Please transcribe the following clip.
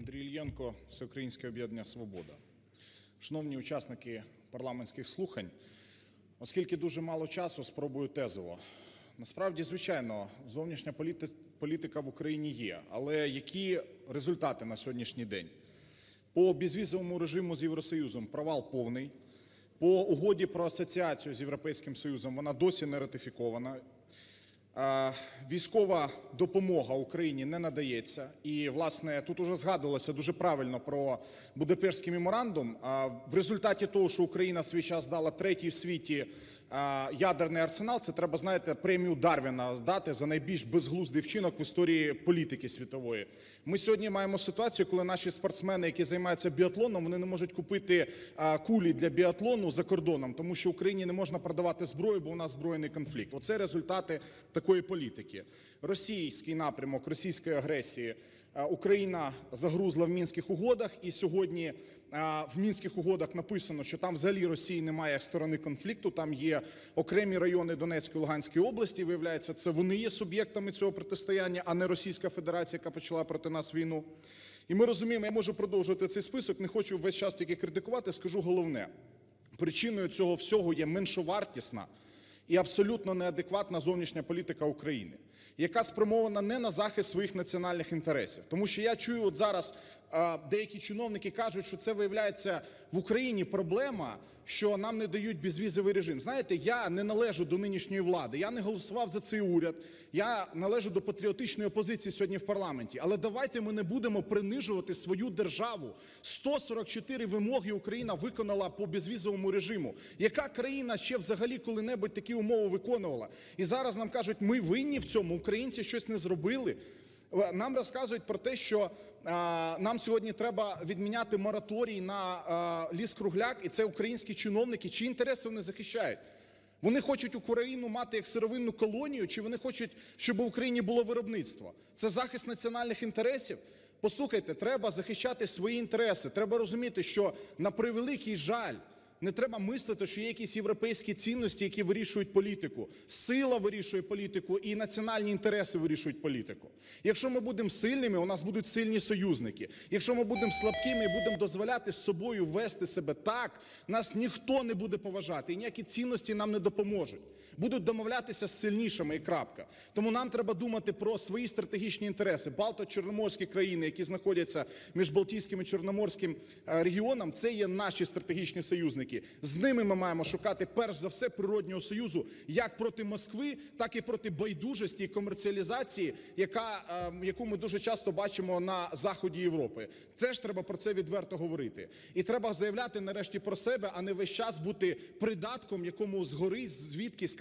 Андрій Ільєнко, Всеукраїнське об'єднання Свобода. Шановні учасники парламентських слухань, оскільки дуже мало часу, спробую тезово. Насправді, звичайно, зовнішня політи- політика в Україні є, але які результати на сьогоднішній день? По безвізовому режиму з Євросоюзом провал повний. По угоді про асоціацію з Європейським Союзом вона досі не ратифікована. Військова допомога Україні не надається. І, власне, тут уже згадувалося дуже правильно про Будапештський меморандум. В результаті того, що Україна свій час дала третій в світі ядерний арсенал, це треба, знаєте, премію Дарвіна здати за найбільш безглуздий вчинок в історії політики світової. Ми сьогодні маємо ситуацію, коли наші спортсмени, які займаються біатлоном, вони не можуть купити кулі для біатлону за кордоном, тому що Україні не можна продавати зброю, бо у нас збройний конфлікт. Оце результати такої політики. Російський напрямок російської агресії. Е, Україна загрузла в мінських угодах, і сьогодні е, в мінських угодах написано, що там взагалі Росії немає як сторони конфлікту. Там є окремі райони Донецької Луганської області. Виявляється, це вони є суб'єктами цього протистояння, а не Російська Федерація, яка почала проти нас війну. І ми розуміємо, я можу продовжувати цей список. Не хочу весь час тільки критикувати. Скажу головне: причиною цього всього є меншовартісна і абсолютно неадекватна зовнішня політика України, яка спрямована не на захист своїх національних інтересів. Тому що я чую, от зараз деякі чиновники кажуть, що це виявляється в Україні проблема. Що нам не дають безвізовий режим. Знаєте, я не належу до нинішньої влади. Я не голосував за цей уряд. Я належу до патріотичної опозиції сьогодні в парламенті. Але давайте ми не будемо принижувати свою державу. 144 вимоги Україна виконала по безвізовому режиму. Яка країна ще взагалі коли-небудь такі умови виконувала? І зараз нам кажуть, ми винні в цьому. Українці щось не зробили. Нам розказують про те, що е, нам сьогодні треба відміняти мораторій на е, ліс-кругляк, і це українські чиновники. Чи інтереси вони захищають? Вони хочуть Україну мати як сировинну колонію, чи вони хочуть, щоб в Україні було виробництво? Це захист національних інтересів. Послухайте, треба захищати свої інтереси. Треба розуміти, що на превеликий жаль. Не треба мислити, що є якісь європейські цінності, які вирішують політику. Сила вирішує політику, і національні інтереси вирішують політику. Якщо ми будемо сильними, у нас будуть сильні союзники. Якщо ми будемо слабкими і будемо дозволяти з собою вести себе так, нас ніхто не буде поважати, і ніякі цінності нам не допоможуть. Будуть домовлятися з сильнішими і крапка. Тому нам треба думати про свої стратегічні інтереси. Балто-Чорноморські країни, які знаходяться між Балтійським і Чорноморським е, регіоном, це є наші стратегічні союзники. З ними ми маємо шукати перш за все природнього союзу як проти Москви, так і проти байдужості і комерціалізації, яка, е, яку ми дуже часто бачимо на заході Європи. Теж треба про це відверто говорити. І треба заявляти нарешті про себе, а не весь час бути придатком, якому згори звідкись